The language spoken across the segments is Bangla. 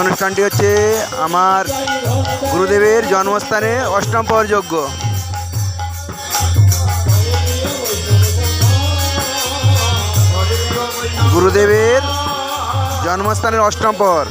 অনুষ্ঠানটি হচ্ছে আমার গুরুদেবের জন্মস্থানে অষ্টম পর যজ্ঞ গুরুদেবের জন্মস্থানের অষ্টম পর।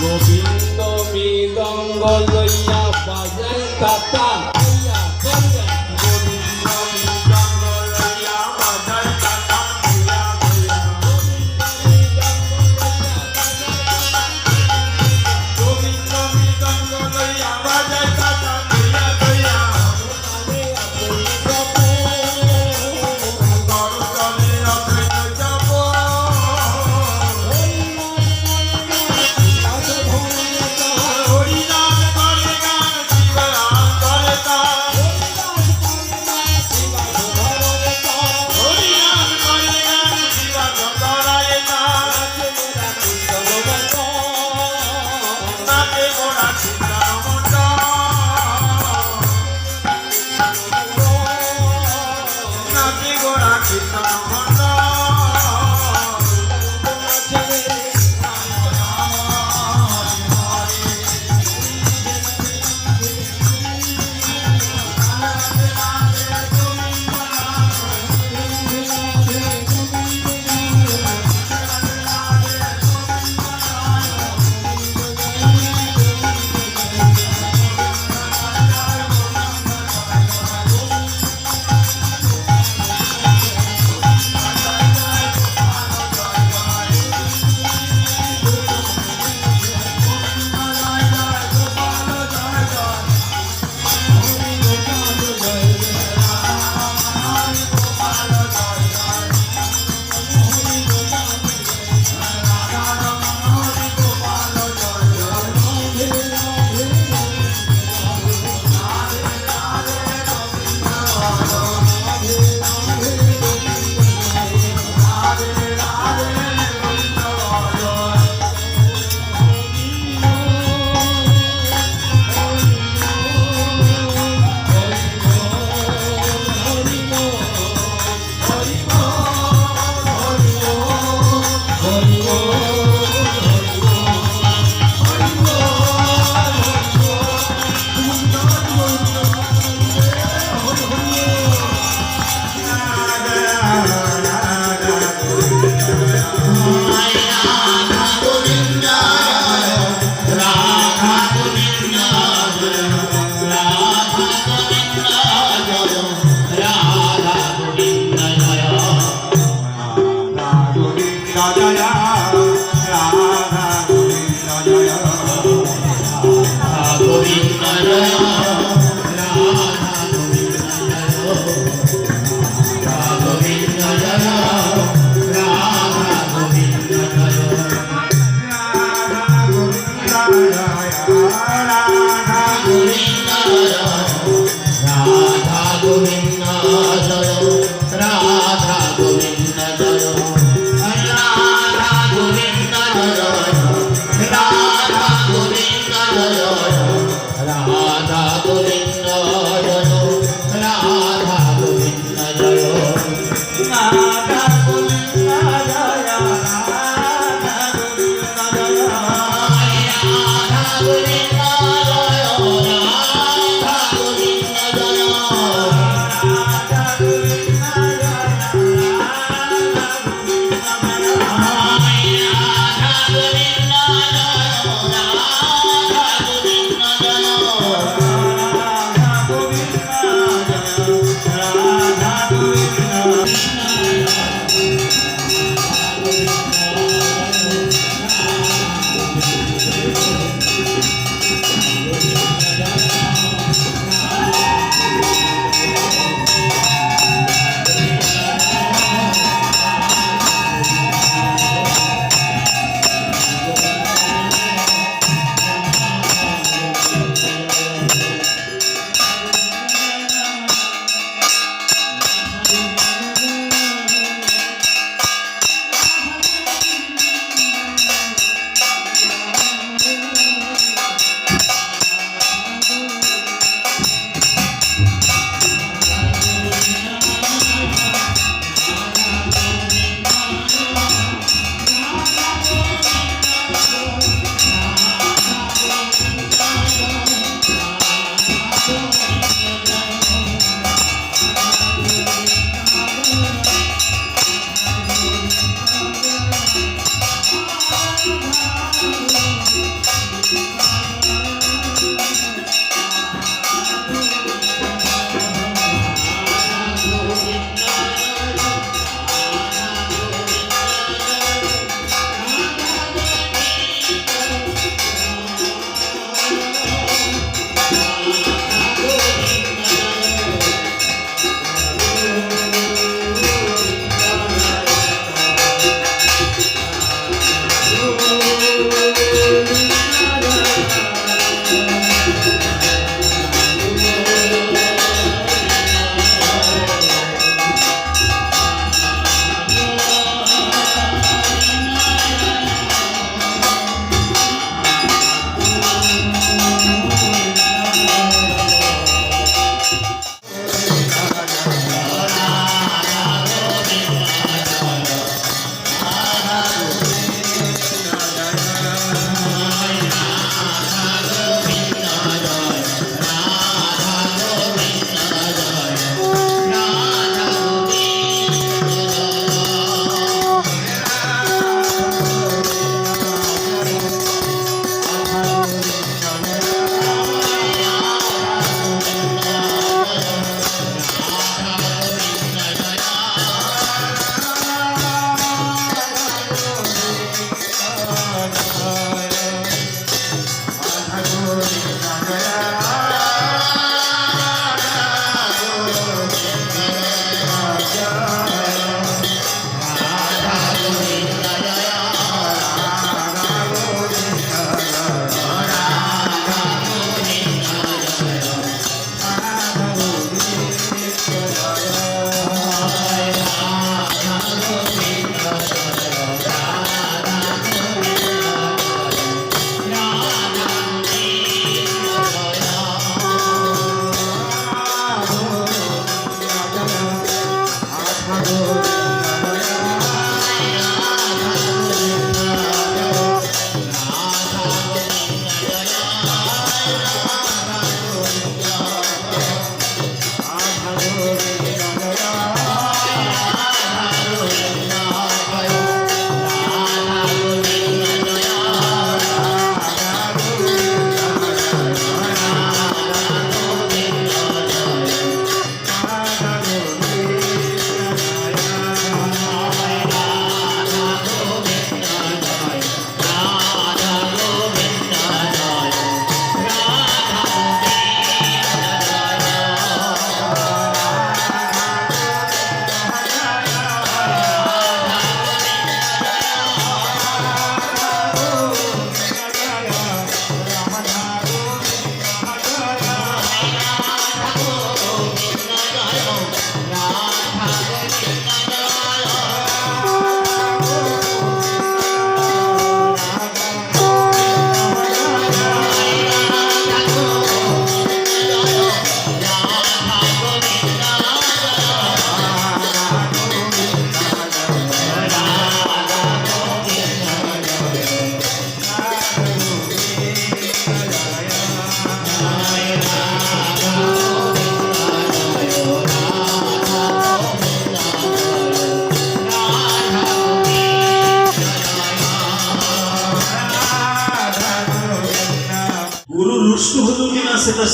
গোবিন্দ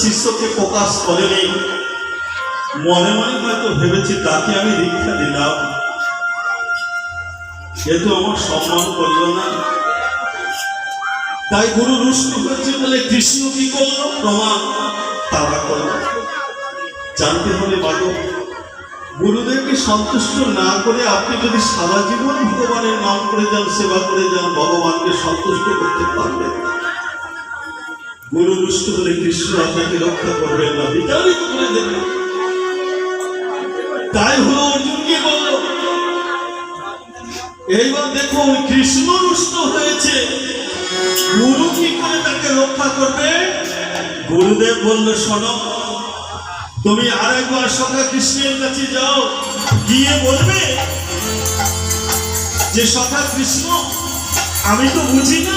শিষ্যকে প্রকাশ করেনি। মনে মনে হয়তো ভেবেছে তাকে আমি দীক্ষা দিলাম। সে তো আমার সম্মান করল না। তাই গুরু রুষ্ট হয়েছে বলে কৃষ্ণ কি করল? প্রমাণ তারা করল। জানতে হলে বালক গুরুদেবকে সন্তুষ্ট না করে আপনি যদি সারা জীবন ভগবানের নাম করে যান, সেবা করে যান, ভগবানকে সন্তুষ্ট করতে পারবেন না। গুরু হলে কৃষ্ণ আপনাকে রক্ষা করবেন না, বিতাড়িত করে দেবেন। তাই হলো অর্জুন কি বলল এইবার দেখুন, কৃষ্ণ রুষ্ট হয়েছে। গুরু কি করে তাকে রক্ষা করবে? গুরুদেব বলল, শোনো, তুমি আর একবার সখা কৃষ্ণের কাছে যাও, গিয়ে বলবে যে, সখা কৃষ্ণ, আমি তো বুঝি না।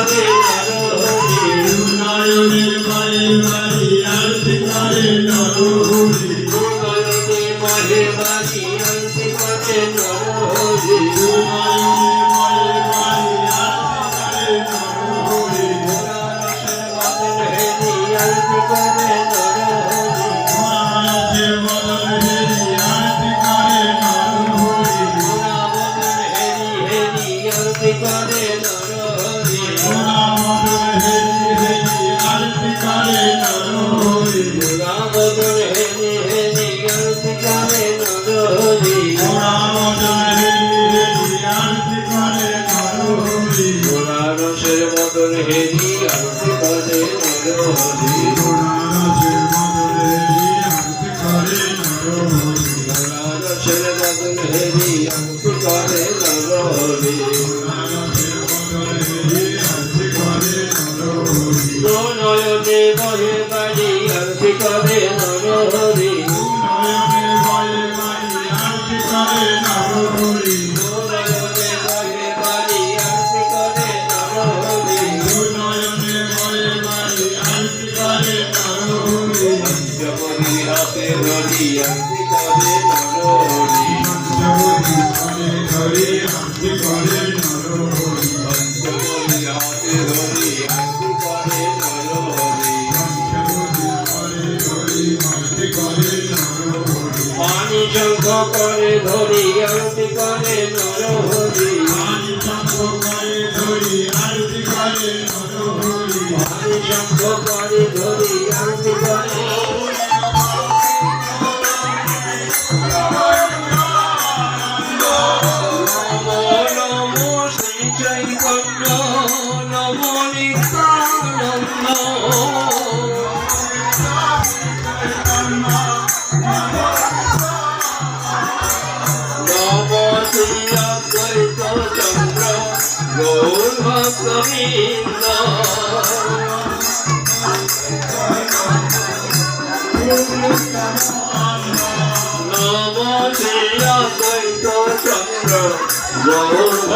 れ করে ধরি।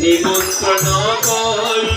নিমন্ত্রণ করল